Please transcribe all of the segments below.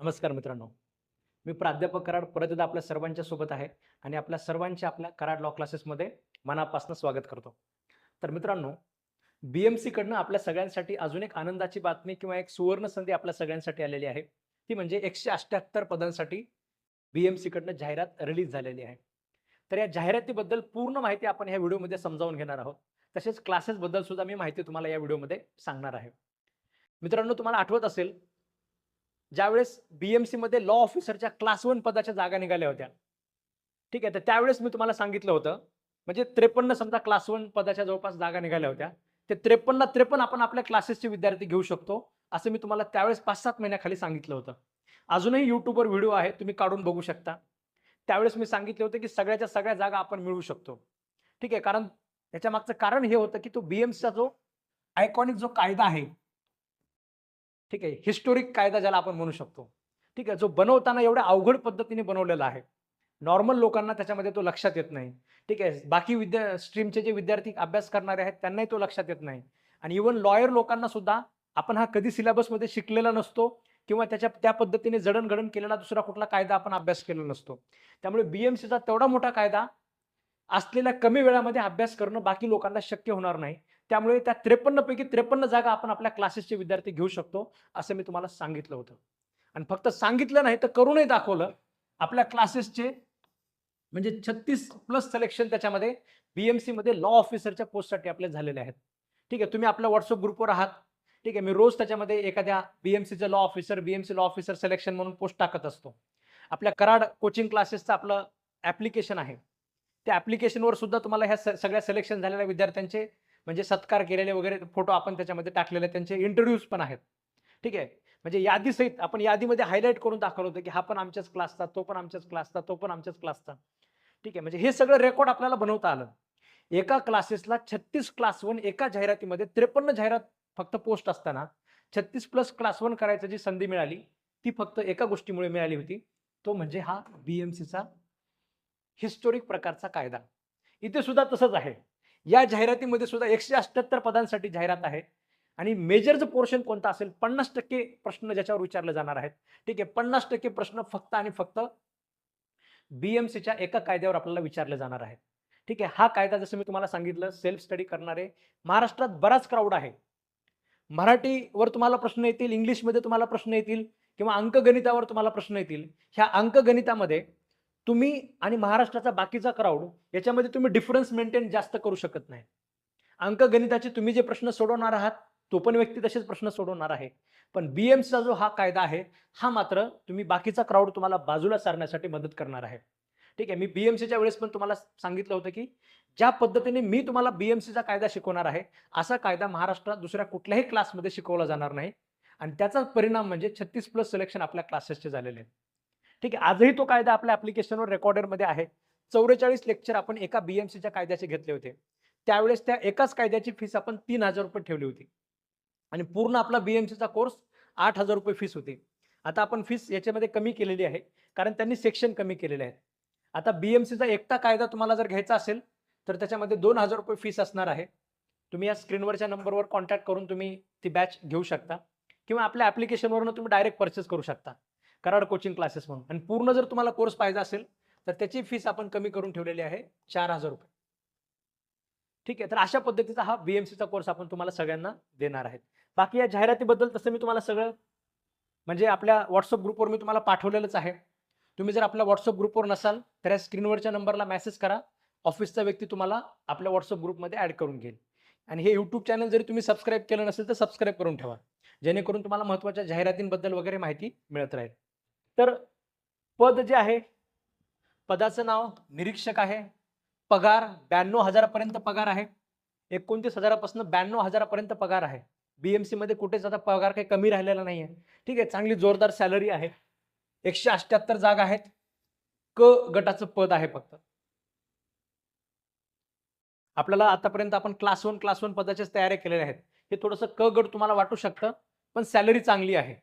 नमस्कार मित्रांनो. मी प्राध्यापक कराड परत एकदा आपल्या सर्वांच्या सोबत आहे आणि आपल्या सर्वांच्या आपल्या कराड लॉ क्लासेसमध्ये मनापासून स्वागत करतो. तर मित्रांनो बी एम सीकडनं आपल्या सगळ्यांसाठी अजून एक आनंदाची बातमी किंवा एक सुवर्ण संधी आपल्या सगळ्यांसाठी आलेली आहे. ती म्हणजे एकशे अठ्ठ्याहत्तर पदांसाठी बी एम सीकडनं जाहिरात रिलीज झालेली आहे. तर या जाहिरातीबद्दल पूर्ण माहिती आपण ह्या व्हिडिओमध्ये समजावून घेणार आहोत. तसेच क्लासेसबद्दल सुद्धा मी माहिती तुम्हाला या व्हिडिओमध्ये सांगणार आहे. मित्रांनो तुम्हाला आठवत असेल ज्यावेळेस बीएमसी मध्ये लॉ ऑफिसरच्या क्लास वन पदाच्या जागा निघाल्या होत्या. ठीक आहे तर त्यावेळेस मी तुम्हाला सांगितलं होतं म्हणजे त्रेपन्न समजा क्लास वन पदाच्या जवळपास जागा निघाल्या होत्या. ते त्रेपन्न त्रेपन्न आपण आपल्या क्लासेसचे विद्यार्थी घेऊ शकतो असं मी तुम्हाला त्यावेळेस पाच सात महिन्याखाली सांगितलं होतं. अजूनही युट्यूबवर व्हिडिओ आहे तुम्ही काढून बघू शकता. त्यावेळेस मी सांगितले होते की सगळ्याच्या सगळ्या जागा आपण मिळवू शकतो. ठीक आहे कारण त्याच्या मागचं कारण हे होतं की तो बीएमसीचा जो आयकॉनिक जो कायदा आहे ठीक आहे हिस्टोरिक कायदा ज्याला आपण म्हणू शकतो. ठीक आहे जो बनवताना एवढ्या अवघड पद्धतीने बनवलेला आहे. नॉर्मल लोकांना त्याच्यामध्ये तो लक्षात येत नाही. ठीक आहे बाकी विद्या स्ट्रीमचे जे विद्यार्थी अभ्यास करणारे आहेत त्यांनाही तो लक्षात येत नाही. आणि इवन लॉयर लोकांना सुद्धा आपण हा कधी सिलेबसमध्ये शिकलेला नसतो किंवा त्याच्या त्या पद्धतीने जडणघडण केलेला दुसरा कुठला कायदा आपण अभ्यास केलेला नसतो. त्यामुळे बीएमसीचा तेवढा मोठा कायदा असलेल्या कमी वेळामध्ये अभ्यास करणं बाकी लोकांना शक्य होणार नाही. त्यामुळे त्या त्रेपन्न पैकी त्रेपन्न जागा आपण आपल्या क्लासेसचे विद्यार्थी घेऊ शकतो असं मी तुम्हाला सांगितलं होतं. आणि फक्त सांगितलं नाही तर करूनही दाखवलं आपल्या क्लासेसचे म्हणजे छत्तीस प्लस सिलेक्शन त्याच्यामध्ये बीएमसी मध्ये लॉ ऑफिसरच्या पोस्टसाठी आपले झालेले आहेत. ठीक आहे तुम्ही आपल्या व्हॉट्सअप ग्रुपवर आहात. ठीक आहे मी रोज त्याच्यामध्ये एखाद्या बीएमसीचं law officer BMC law officer selection म्हणून पोस्ट टाकत असतो. आपल्या कराड कोचिंग क्लासेसचं आपलं ॲप्लिकेशन आहे. त्या ॲप्लिकेशनवर सुद्धा तुम्हाला ह्या सगळ्या सिलेक्शन झालेल्या विद्यार्थ्यांचे म्हणजे सत्कार केलेले वगैरे फोटो आपण त्याच्यामध्ये टाकलेले त्यांचे इंटरव्ह्यूज पण आहेत. ठीक आहे? म्हणजे यादीसहित आपण यादीमध्ये हायलाईट करून दाखवलं होतं की हा पण आमच्याच क्लासचा तो पण आमच्याच क्लासचा तो पण आमच्याच क्लासचा ठीक आहे? म्हणजे हे सगळं रेकॉर्ड आपल्याला बनवता आलं. एका क्लासेसला छत्तीस क्लास वन एका जाहिरातीमध्ये त्रेपन्न जाहिरात फक्त पोस्ट असताना छत्तीस प्लस क्लास वन करायची जी संधी मिळाली ती फक्त एका गोष्टीमुळे मिळाली होती. तो म्हणजे हा बी एम सीचा हिस्टोरिक प्रकारचा कायदा. इथे सुद्धा तसंच आहे. या जाहिरातीमध्ये सुद्धा एकशे अठ्ठ्याहत्तर पदांसाठी जाहिरात आहे. आणि मेजरचं पोर्शन कोणता असेल? पन्नास टक्के प्रश्न ज्याच्यावर विचारले जाणार आहेत. ठीक आहे पन्नास टक्के प्रश्न फक्त आणि फक्त बीएमसीच्या एका कायद्यावर आपल्याला विचारले जाणार आहेत. ठीक आहे हा कायदा जसं मी तुम्हाला सांगितलं सेल्फ स्टडी करणारे महाराष्ट्रात बराच क्राऊड आहे. मराठीवर तुम्हाला प्रश्न येतील इंग्लिशमध्ये तुम्हाला प्रश्न येतील किंवा अंकगणितावर तुम्हाला प्रश्न येतील. ह्या अंकगणितामध्ये तुम्ही आणि महाराष्ट्राचा बाकीचा क्राऊड याच्यामध्ये तुम्ही डिफरन्स मेंटेन जास्त करू शकत नाही. अंकगणिताचे तुम्ही जे प्रश्न सोडवणार आहात तो पण व्यक्ती तसेच प्रश्न सोडवणार आहे. पण बीएमसीचा जो हा कायदा आहे हा मात्र तुम्ही बाकीचा क्राऊड तुम्हाला बाजूला सारण्यासाठी मदत करणार आहे. ठीक आहे मी बीएमसीच्या वेळेस पण तुम्हाला सांगितलं होतं की ज्या पद्धतीने मी तुम्हाला बीएमसीचा कायदा शिकवणार आहे असा कायदा महाराष्ट्रात दुसऱ्या कुठल्याही क्लासमध्ये शिकवला जाणार नाही. आणि त्याचा परिणाम म्हणजे छत्तीस प्लस सिलेक्शन आपल्या क्लासेसचे झालेले आहेत. ठीक आहे? आजही तो कायदा आपल्या ऍप्लिकेशनवर रेकॉर्डरमध्ये आहे. चौवेचाळीस लेक्चर आपण एका बीएमसीच्या कायद्याचे घेतले होते. त्यावेळेस त्या एकाच कायद्याची फीस आपण तीन हजार रुपये ठेवली होती. आणि पूर्ण आपला बीएमसीचा कोर्स आठ हजार रुपये फीस होती. आता आपण फीस याच्यामध्ये कमी केलेली आहे. कारण त्यांनी सेक्शन कमी केलेले आहेत. आता बीएमसीचा एकटा कायदा तुम्हाला जर घ्यायचा असेल तर त्याच्यामध्ये दोन हजार रुपये फीस असणार आहे. तुम्ही या स्क्रीनवरच्या नंबरवर कॉन्टॅक्ट करून तुम्ही ती बॅच घेऊ शकता. किंवा आपल्या ॲप्लिकेशनवरून तुम्ही डायरेक्ट परचेस करू शकता. कराड कोचिंग क्लासेस म्हणून. आणि पूर्ण जर तुम्हाला कोर्स पाहिजे असेल तर त्याची फीस आपण कमी करून ठेवलेली आहे चार हजार रुपये. ठीक आहे तर अशा पद्धतीचा हा बीएमसीचा कोर्स आपण तुम्हाला सगळ्यांना देणार आहेत. बाकी या जाहिरातीबद्दल तसं मी तुम्हाला सगळं म्हणजे आपल्या व्हॉट्सअप ग्रुपवर मी तुम्हाला पाठवलेलंच आहे. तुम्ही जर आपल्या व्हॉट्सअप ग्रुपवर नसाल तर या स्क्रीनवरच्या नंबरला मेसेज करा. ऑफिसचा व्यक्ती तुम्हाला आपल्या व्हॉट्सअप ग्रुपमध्ये ॲड करून घेईल. आणि हे यूट्यूब चॅनल जरी तुम्ही सबस्क्राईब केलं नसेल तर सबस्क्राईब करून ठेवा. जेणेकरून तुम्हाला महत्त्वाच्या जाहिरातींबद्दल वगैरे माहिती मिळत राहील. तर पद जे आहे पदाचं नाव निरीक्षक आहे. पगार ब्याण्णव हजारापर्यंत पगार आहे. एकोणतीस हजारापासून ब्याण्णव हजारापर्यंत पगार आहे. बीएमसी मध्ये कुठेच आता पगार काही कमी राहिलेला नाही आहे ठीक आहे चांगली जोरदार सॅलरी आहे. एकशे अठ्ठ्याहत्तर जागा आहेत. क गटाचं पद आहे फक्त. आपल्याला आतापर्यंत आपण क्लास वन क्लास वन पदाच्याच तयारी केलेल्या आहेत. हे थोडंसं क गट तुम्हाला वाटू शकतं पण सॅलरी चांगली आहे.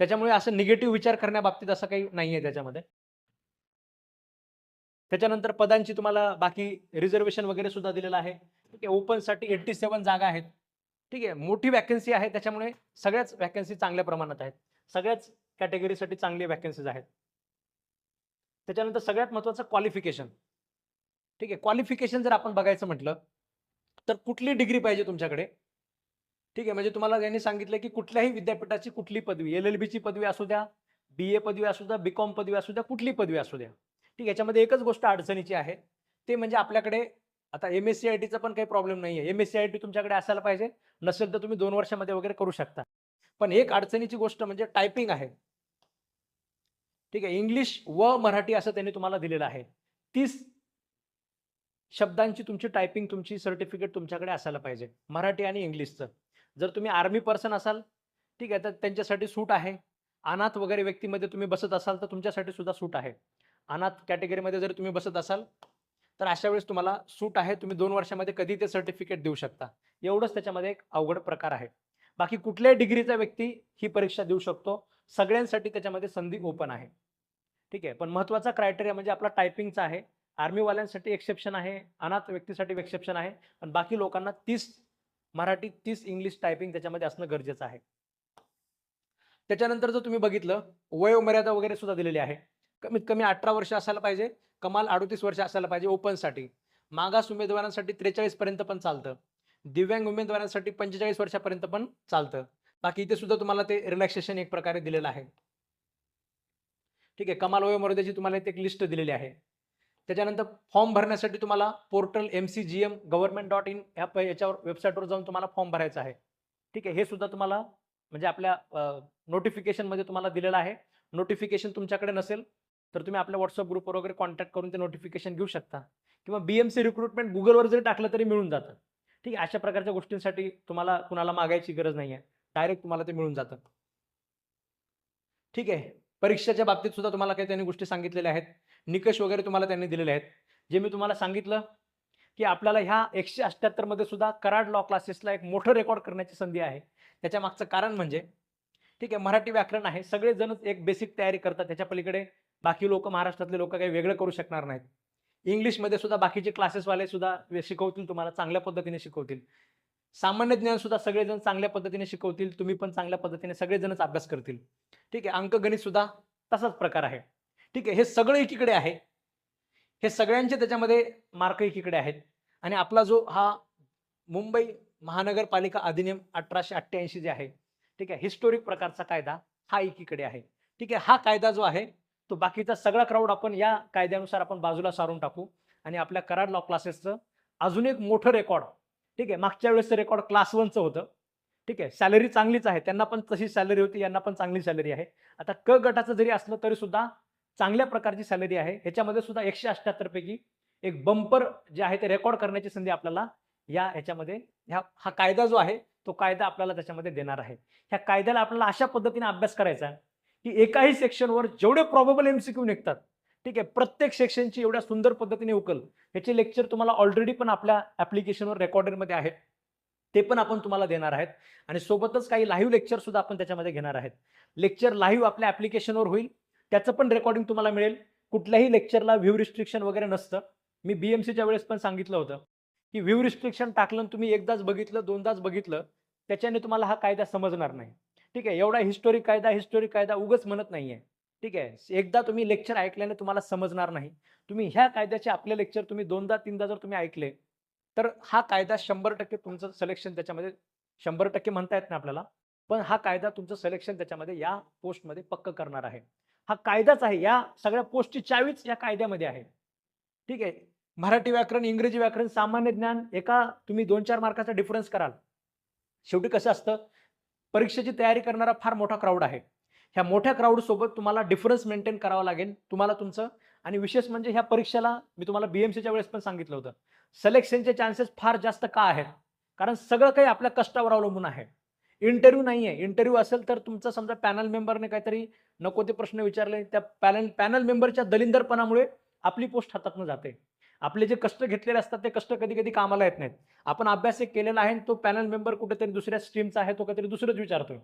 त्याच्यामुळे असं निगेटिव्ह विचार करण्याबाबतीत असं काही नाही आहे त्याच्यामध्ये. त्याच्यानंतर पदांची तुम्हाला बाकी रिझर्वेशन वगैरे सुद्धा दिलेलं आहे. ठीक आहे ओपनसाठी एट्टी सेवन जागा आहेत. ठीक आहे मोठी वॅकन्सी आहे त्याच्यामुळे सगळ्याच वॅकन्सी चांगल्या प्रमाणात आहेत. सगळ्याच कॅटेगरीसाठी चांगली वॅकन्सीज आहेत. त्याच्यानंतर सगळ्यात महत्त्वाचं क्वालिफिकेशन ठीक आहे क्वालिफिकेशन जर आपण बघायचं म्हटलं तर कुठली डिग्री पाहिजे तुमच्याकडे? ठीक आहे म्हणजे तुम्हाला यांनी सांगितलं की कुठल्याही विद्यापीठाची कुठली पदवी एल एल बीची पदवी असू द्या बी ए पदवी असू द्या बी कॉम पदवी असू द्या कुठली पदवी असू द्या. ठीक आहे याच्यामध्ये एकच गोष्ट अडचणीची आहे ते म्हणजे आपल्याकडे आता एम एस सी आय टीचा पण काही प्रॉब्लेम नाही आहे M S C I T तुमच्याकडे असायला पाहिजे नसेल तर तुम्ही दोन वर्षामध्ये वगैरे करू शकता. पण एक अडचणीची गोष्ट म्हणजे टायपिंग आहे. ठीक आहे इंग्लिश व मराठी असं त्यांनी तुम्हाला दिलेलं आहे. तीस शब्दांची तुमची टायपिंग तुमची सर्टिफिकेट तुमच्याकडे असायला पाहिजे मराठी आणि इंग्लिशचं जर तुम्ही आर्मी पर्सन असाल ठीक आहे तर त्यांच्यासाठी सूट आहे. अनाथ वगैरे व्यक्तीमध्ये तुम्ही बसत असाल तर तुमच्यासाठी सुद्धा सूट आहे. अनाथ कॅटेगरीमध्ये जर तुम्ही बसत असाल तर अशा वेळेस तुम्हाला सूट आहे तुम्ही दोन वर्षामध्ये कधी ते सर्टिफिकेट देऊ शकता. एवढंच त्याच्यामध्ये एक अवघड प्रकार आहे. बाकी कुठल्याही डिग्रीचा व्यक्ती ही परीक्षा देऊ शकतो. सगळ्यांसाठी त्याच्यामध्ये संधी ओपन आहे. ठीक आहे पण महत्त्वाचा क्रायटेरिया म्हणजे आपला टायपिंगचा आहे. आर्मीवाल्यांसाठी एक्सेप्शन आहे अनाथ व्यक्तीसाठी एक्सेप्शन आहे. पण बाकी लोकांना तीस मराठी तीस इंग्लिश टायपिंग त्याच्यामध्ये असणं गरजेचं आहे. त्याच्यानंतर जर तुम्ही बघितलं वयोमर्यादा वगैरे सुद्धा दिलेली आहे. कमीत कमी अठरा वर्ष असायला पाहिजे कमाल अडोतीस वर्ष असायला पाहिजे ओपनसाठी. मागास उमेदवारांसाठी त्रेचाळीस पर्यंत पण चालतं. दिव्यांग उमेदवारांसाठी पंचेचाळीस वर्षापर्यंत पण चालतं. बाकी इथे सुद्धा तुम्हाला ते रिलॅक्सेशन एक प्रकारे दिलेलं आहे. ठीक आहे कमाल वयोमर्यादेची तुम्हाला इथे एक लिस्ट दिलेली आहे. त्याच्यानंतर फॉर्म भरण्यासाठी तुम्हाला portal M C G M government dot in ह्या प- याच्यावर वेबसाईटवर जाऊन तुम्हाला फॉर्म भरायचा आहे. ठीक आहे? हे सुद्धा तुम्हाला म्हणजे आपल्या नोटिफिकेशनमध्ये तुम्हाला दिलेलं आहे. नोटिफिकेशन तुमच्याकडे नसेल तर तुम्ही आपल्या व्हॉट्सअप ग्रुपवर वगैरे कॉन्टॅक्ट करून ते नोटिफिकेशन घेऊ शकता. किंवा बी एम सी रिक्रुटमेंट गुगलवर जरी टाकलं तरी मिळून जातं. ठीक आहे? अशा प्रकारच्या गोष्टींसाठी तुम्हाला कुणाला मागायची गरज नाही आहे डायरेक्ट तुम्हाला ते मिळून जातं. ठीक आहे? परीक्षेच्या बाबतीत सुद्धा तुम्हाला काही त्यांनी गोष्टी सांगितलेल्या आहेत. निकष वगैरे तुम्हाला त्यांनी दिलेले आहेत. जे मी तुम्हाला सांगितलं की आपल्याला ह्या एकशे अठ्ठ्याहत्तरमध्ये सुद्धा कराड लॉ क्लासेसला एक मोठं रेकॉर्ड करण्याची संधी आहे. त्याच्या मागचं कारण म्हणजे ठीक आहे मराठी व्याकरण आहे. सगळेजणच एक बेसिक तयारी करतात. त्याच्या पलीकडे बाकी लोक महाराष्ट्रातले लोक काही वेगळं करू शकणार नाहीत. इंग्लिशमध्ये सुद्धा बाकीचे क्लासेसवाले सुद्धा शिकवतील तुम्हाला चांगल्या पद्धतीने शिकवतील. सामान्य ज्ञान सुद्धा सगळेजण चांगल्या पद्धतीने शिकवतील. तुम्ही पण चांगल्या पद्धतीने सगळेजणच अभ्यास करतील. ठीक आहे अंकगणित सुद्धा तसाच प्रकार आहे. ठीक आहे हे सगळं एकीकडे आहे. हे सगळ्यांचे त्याच्यामध्ये मार्क एकीकडे आहेत. आणि आपला जो हा मुंबई महानगरपालिका अधिनियम अठराशे अठ्ठ्याऐंशी जे आहे ठीक आहे हिस्टोरिक प्रकारचा कायदा हा एकीकडे आहे. ठीक आहे हा कायदा जो आहे तो बाकीचा सगळा क्राऊड आपण या कायद्यानुसार आपण बाजूला सारून टाकू. आणि आपल्या कराड लॉ क्लासेसचं अजून एक मोठं रेकॉर्ड ठीक आहे मागच्या वेळेसचं रेकॉर्ड क्लास वनचं होतं. ठीक आहे सॅलरी चांगलीच आहे त्यांना पण तशी सॅलरी होती यांना पण चांगली सॅलरी आहे. आता क गटाचं जरी असलं तरी सुद्धा चांगल्या प्रकारची सॅलरी आहे. ह्याच्यामध्ये सुद्धा एकशे अठ्ठ्याहत्तर पैकी एक बंपर जे आहे ते रेकॉर्ड करण्याची संधी आपल्याला या ह्याच्यामध्ये ह्या हा कायदा जो आहे तो कायदा आपल्याला त्याच्यामध्ये देणार आहे. ह्या कायद्याला आपल्याला अशा पद्धतीने अभ्यास करायचा आहे की एकाही सेक्शनवर जेवढे प्रॉबेबल एमसीक्यू निघतात ठीक आहे प्रत्येक सेक्शनची एवढ्या सुंदर पद्धतीने उकल. ह्याचे लेक्चर तुम्हाला ऑलरेडी पण आपल्या ऍप्लिकेशनवर रेकॉर्डेडमध्ये आहेत. ते पण आपण तुम्हाला देणार आहेत. आणि सोबतच काही लाईव्ह लेक्चर सुद्धा आपण त्याच्यामध्ये घेणार आहेत. लेक्चर लाईव्ह आपल्या ऍप्लिकेशनवर होईल. त्याचं पण रेकॉर्डिंग तुम्हाला मिळेल. कुठल्याही लेक्चरला व्ह्यू रिस्ट्रिक्शन वगैरे नसतं. मी बी एम सीच्या वेळेस पण सांगितलं होतं की व्ह्यू रिस्ट्रिक्शन टाकलं तुम्ही एकदाच बघितलं दोनदाच बघितलं त्याच्याने तुम्हाला हा कायदा समजणार नाही. ठीक आहे? एवढा हिस्टोरिक कायदा हिस्टोरिक कायदा उगच म्हणत नाहीये. ठीक आहे? एकदा तुम्ही लेक्चर ऐकल्याने तुम्हाला समजणार नाही. तुम्ही ह्या कायद्याचे आपले लेक्चर तुम्ही दोनदा तीनदा जर तुम्ही ऐकले तर हा कायदा शंभर टक्के तुमचं सिलेक्शन त्याच्यामध्ये शंभर टक्के म्हणता येत नाही आपल्याला पण हा कायदा तुमचं सिलेक्शन त्याच्यामध्ये या पोस्टमध्ये पक्क करणार आहे. हा कायदाच आहे. या सगळ्या पोस्टची चावीच या कायद्यामध्ये आहे. ठीक आहे. मराठी व्याकरण इंग्रजी व्याकरण सामान्य ज्ञान एका तुम्ही दोन चार मार्काचा डिफरन्स कराल. शेवटी कसं असतं? परीक्षेची तयारी करणारा फार मोठा क्राऊड आहे. ह्या मोठ्या क्राऊडसोबत तुम्हाला डिफरन्स मेंटेन करावं लागेल. तुम्हाला तुमचं आणि विशेष म्हणजे ह्या परीक्षेला मी तुम्हाला बीएमसीच्या वेळेस पण सांगितलं होतं. सिलेक्शनचे चान्सेस फार जास्त का आहेत? कारण सगळं काही आपल्या कष्टावर अवलंबून आहे. इंटरव्ह्यू नाही आहे इंटरव्ह्यू असेल तर तुमचं समजा पॅनल मेंबरने काहीतरी नको ते प्रश्न विचारले त्या पॅनल पॅनल मेंबरच्या दलिंदरपणामुळे आपली पोस्ट हातातनं जाते. आपले जे कष्ट घेतलेले असतात ते कष्ट कधी कधी कामाला येत नाहीत. आपण अभ्यास एक केलेला आहे तो पॅनल मेंबर कुठेतरी दुसऱ्या स्ट्रीमचा आहे तो काहीतरी दुसरंच विचारतोय.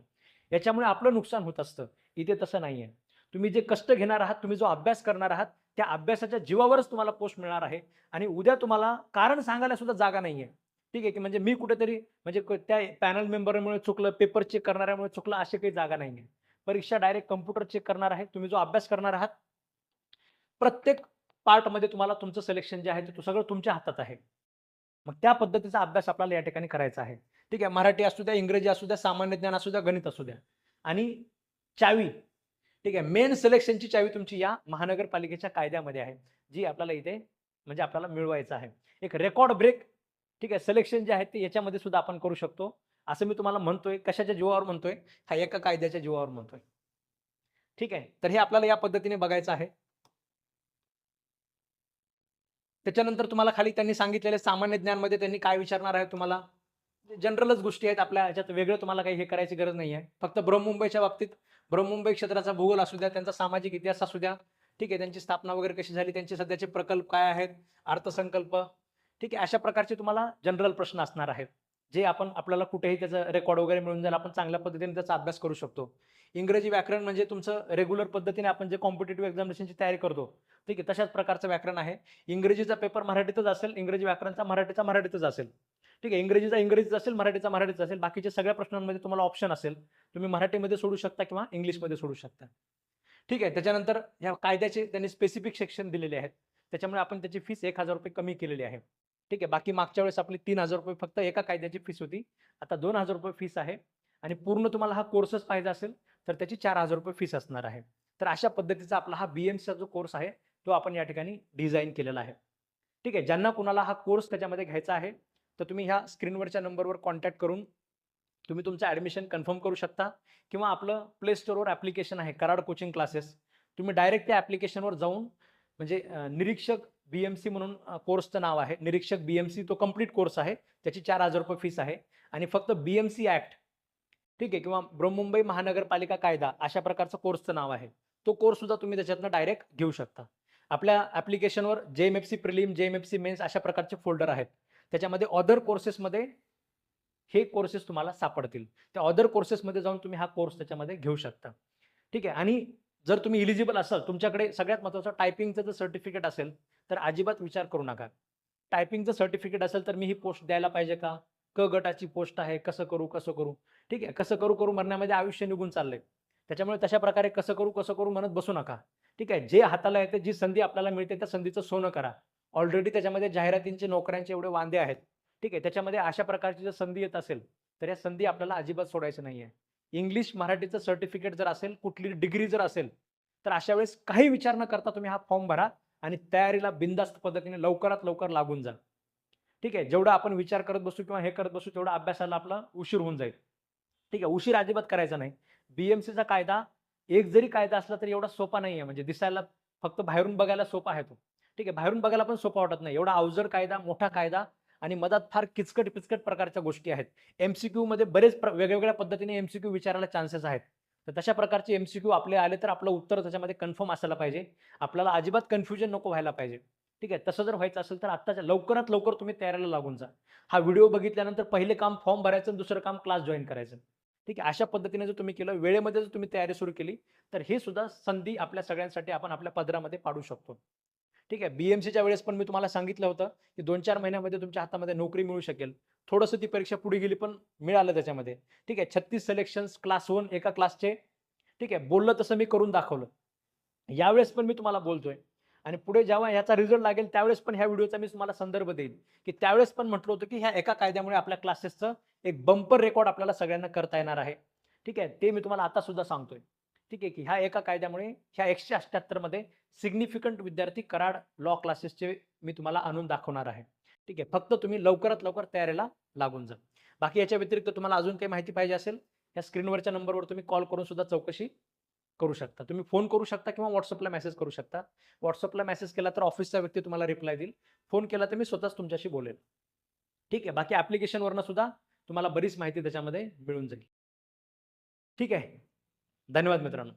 याच्यामुळे आपलं नुकसान होत असतं. इथे तसं नाही आहे तुम्ही जे कष्ट घेणार आहात तुम्ही जो अभ्यास करणार आहात त्या अभ्यासाच्या जीवावरच तुम्हाला पोस्ट मिळणार आहे आणि उद्या तुम्हाला कारण सांगायला सुद्धा जागा नाही आहे ठीक आहे की म्हणजे मी कुठेतरी म्हणजे क- त्या पॅनल मेंबरमुळे चुकलं पेपर चेक करणाऱ्यामुळे चुकलं अशी काही जागा नाही आहे परीक्षा डायरेक्ट कम्प्युटर चेक करणार आहे तुम्ही जो अभ्यास करणार आहात प्रत्येक पार्टमध्ये तुम्हाला तुमचं सिलेक्शन जे आहे ते सगळं तुमच्या हातात आहे. मग त्या पद्धतीचा अभ्यास आपल्याला या ठिकाणी करायचा आहे. ठीक आहे मराठी असू द्या इंग्रजी असू द्या सामान्य ज्ञान असू द्या गणित असू द्या. आणि चावी ठीक आहे मेन सिलेक्शनची चावी तुमची या महानगरपालिकेच्या कायद्यामध्ये आहे जी आपल्याला इथे म्हणजे आपल्याला मिळवायचं आहे. एक रेकॉर्ड ब्रेक ठीक आहे सिलेक्शन जे आहे ते याच्यामध्ये सुद्धा आपण करू शकतो. असं मी तुम्हाला म्हणतोय कशाच्या जीवावर म्हणतोय? हा एका कायद्याच्या जीवावर म्हणतोय. ठीक आहे? तर हे आपल्याला या पद्धतीने बघायचं आहे. त्याच्यानंतर तुम्हाला खाली त्यांनी सांगितलेले सामान्य ज्ञानमध्ये त्यांनी काय विचारणार आहे तुम्हाला? जनरलच गोष्टी आहेत आपल्या ह्याच्यात वेगळं तुम्हाला काही हे करायची गरज नाही आहे फक्त ब्रह्ममुंबईच्या बाबतीत ब्रह्ममुंबई क्षेत्राचा भूगोल असू द्या त्यांचा सामाजिक इतिहास असू द्या ठीक आहे त्यांची स्थापना वगैरे कशी झाली त्यांचे सध्याचे प्रकल्प काय आहेत अर्थसंकल्प ठीक आहे अशा प्रकारचे तुम्हाला जनरल प्रश्न असणार आहेत. जे आपण आपल्याला कुठेही त्याचं रेकॉर्ड वगैरे मिळून जाईल आपण चांगल्या पद्धतीने त्याचा अभ्यास करू शकतो. इंग्रजी व्याकरण म्हणजे तुमचं रेग्युलर पद्धतीने आपण जे कॉम्पिटेटिव्ह एक्झामिनेशनची तयारी करतो ठीक आहे तशाच प्रकारचं व्याकरण आहे. इंग्रजीचा पेपर मराठीतच असेल इंग्रजी व्याकरणचा मराठीचा मराठीतच असेल. ठीक आहे इंग्रजीचा इंग्रजीचा असेल मराठीचा मराठीचा असेल बाकीच्या सगळ्या प्रश्नांमध्ये तुम्हाला ऑप्शन असेल. तुम्ही मराठीमध्ये सोडू शकता किंवा इंग्लिशमध्ये सोडू शकता. ठीक आहे त्याच्यानंतर ह्या कायद्याचे त्यांनी स्पेसिफिक सेक्शन दिलेले आहेत. त्याच्यामुळे आपण त्याची फीस एक हजार रुपये कमी केलेली आहे. ठीक आहे. बाकी मागच्या वेळेस आपली तीन हजार रुपये फक्त एका कायद्याची फीस होती. आता दोन हजार रुपये फीस आहे आणि पूर्ण तुम्हाला हा कोर्सच पाहिजे असेल तर त्याची चार हजार रुपये फीस असणार आहे. तर अशा पद्धतीचा आपला हा बी एमसीचा जो कोर्स आहे तो आपण या ठिकाणी डिझाईन केलेला आहे. ठीक आहे. ज्यांना कुणाला हा कोर्स त्याच्यामध्ये घ्यायचा आहे तर तुम्ही ह्या स्क्रीनवरच्या नंबरवर कॉन्टॅक्ट करून तुम्ही तुमचं ॲडमिशन कन्फर्म करू शकता किंवा आपलं प्ले स्टोअरवर ॲप्लिकेशन आहे कराड कोचिंग क्लासेस तुम्ही डायरेक्ट त्या ॲप्लिकेशनवर जाऊन म्हणजे निरीक्षक बी एम सी म्हणून कोर्सचं नाव आहे. निरीक्षक बी एम सी तो कंप्लीट कोर्स आहे. त्याची चार हजार रुपये फीस आहे. आणि फक्त बी एम सी ॲक्ट ठीक आहे किंवा बृहमुंबई महानगरपालिका कायदा अशा प्रकारचं कोर्सचं नाव आहे. तो कोर्स सुद्धा तुम्ही त्याच्यातनं डायरेक्ट घेऊ शकता. आपल्या ॲप्लिकेशनवर J M F C prelim J M F C mains अशा प्रकारचे फोल्डर आहेत. त्याच्यामध्ये ऑदर कोर्सेसमध्ये हे कोर्सेस तुम्हाला सापडतील. त्या ऑदर कोर्सेसमध्ये जाऊन तुम्ही हा कोर्स त्याच्यामध्ये घेऊ शकता. ठीक आहे आणि जर तुम्ही इलिजिबल असाल तुमच्याकडे सगळ्यात महत्त्वाचं टायपिंगचं जर सर्टिफिकेट असेल तर अजिबात विचार करू नका. टायपिंगचं सर्टिफिकेट असेल तर मी ही पोस्ट द्यायला पाहिजे का? क गटाची पोस्ट आहे कसं करू कसं करू? ठीक आहे कसं करू करू म्हणण्यामध्ये आयुष्य निघून चाललंय. त्याच्यामुळे तशा प्रकारे कसं करू कसं करू म्हणत बसू नका. ठीक आहे जे हाताला येते जी संधी आपल्याला मिळते त्या संधीचं सोनं करा. ऑलरेडी त्याच्यामध्ये जाहिरातींचे नोकऱ्यांचे एवढे वांदे आहेत. ठीक आहे त्याच्यामध्ये अशा प्रकारची जर संधी येत असेल तर या संधी आपल्याला अजिबात सोडायचं नाही आहे इंग्लिश मराठीचं सर्टिफिकेट जर असेल कुठली डिग्री जर असेल तर अशा वेळेस काही विचार न करता तुम्ही हा फॉर्म भरा. आणि तयारीला बिंदास्त पद्धतीने लवकरात लवकर लागून जा ठीक आहे? जेवढा आपण विचार करत बसू किंवा हे करत बसू तेवढा अभ्यासाला आपला उशीर होऊन जाईल. ठीक आहे? उशीर अजिबात करायचा नाही. बीएमसीचा कायदा एक जरी कायदा असला तरी एवढा सोपा नाही आहे म्हणजे दिसायला फक्त बाहेरून बघायला सोपा आहे तो. ठीक आहे? बाहेरून बघायला पण सोपा वाटत नाही. एवढा अवजड कायदा मोठा कायदा आणि मधात फार किचकट पिचकट प्रकारच्या गोष्टी आहेत. एमसीक्यू मध्ये बरेच वेगवेगळ्या पद्धतीने एमसीक्यू विचारायला चान्सेस आहेत. तर तशा प्रकारचे एम सी क्यू आपले आले तर आपलं उत्तर त्याच्यामध्ये कन्फर्म असायला पाहिजे. आपल्याला अजिबात कन्फ्युजन नको व्हायला पाहिजे. ठीक आहे? तसं जर व्हायचं असेल तर आत्ताच्या लवकरात लवकर तुम्ही तयारीला लागून जा. हा व्हिडिओ बघितल्यानंतर पहिले काम फॉर्म भरायचं आणि दुसरं काम क्लास जॉईन करायचं. ठीक आहे? अशा पद्धतीने जर तुम्ही केलं वेळेमध्ये जर तुम्ही तयारी सुरू केली तर हे सुद्धा संधी आपल्या सगळ्यांसाठी आपण आपल्या पदरामध्ये पाडू शकतो. ठीक आहे? बीएमसीच्या वेळेस पण मी तुम्हाला सांगितलं होतं की दोन चार महिन्यामध्ये तुमच्या हातामध्ये नोकरी मिळू शकेल. थोडंसं ती परीक्षा पुढे गेली पण मिळालं त्याच्यामध्ये. ठीक आहे छत्तीस सिलेक्शन्स क्लास वन एका क्लासचे ठीक आहे बोललं तसं मी करून दाखवलं. यावेळेस पण मी तुम्हाला बोलतोय. आणि पुढे जेव्हा याचा रिझल्ट लागेल त्यावेळेस पण ह्या व्हिडिओचा मी तुम्हाला संदर्भ देईल की त्यावेळेस पण म्हटलं होतं की ह्या एका कायद्यामुळे आपल्या क्लासेसचं एक बंपर रेकॉर्ड आपल्याला सगळ्यांना करता येणार आहे. ठीक आहे ते मी तुम्हाला आता सुद्धा सांगतोय. ठीक आहे की ह्या एका कायद्यामुळे ह्या एकशे अठ्ठ्याहत्तरमध्ये सिग्निफिकंट विद्यार्थी कराड लॉ क्लासेसचे मी तुम्हाला आणून दाखवणार आहे. ठीक आहे. फक्त तुम्ही लवकरात लवकर तयारीला लागून जा. बाकी याच्या व्यतिरिक्त तुम्हाला अजून काही माहिती पाहिजे असेल या स्क्रीनवरच्या नंबरवर तुम्ही कॉल करून सुद्धा चौकशी करू शकता. तुम्ही फोन करू शकता किंवा व्हॉट्सअपला मेसेज करू शकता. व्हॉट्सअपला मेसेज केला तर ऑफिसचा व्यक्ती तुम्हाला रिप्लाय देईल. फोन केला तर मी स्वतःच तुमच्याशी बोलेल. ठीक आहे. बाकी ॲप्लिकेशनवरनं सुद्धा तुम्हाला बरीच माहिती त्याच्यामध्ये मिळून जाईल. ठीक आहे. धन्यवाद मित्रांनो.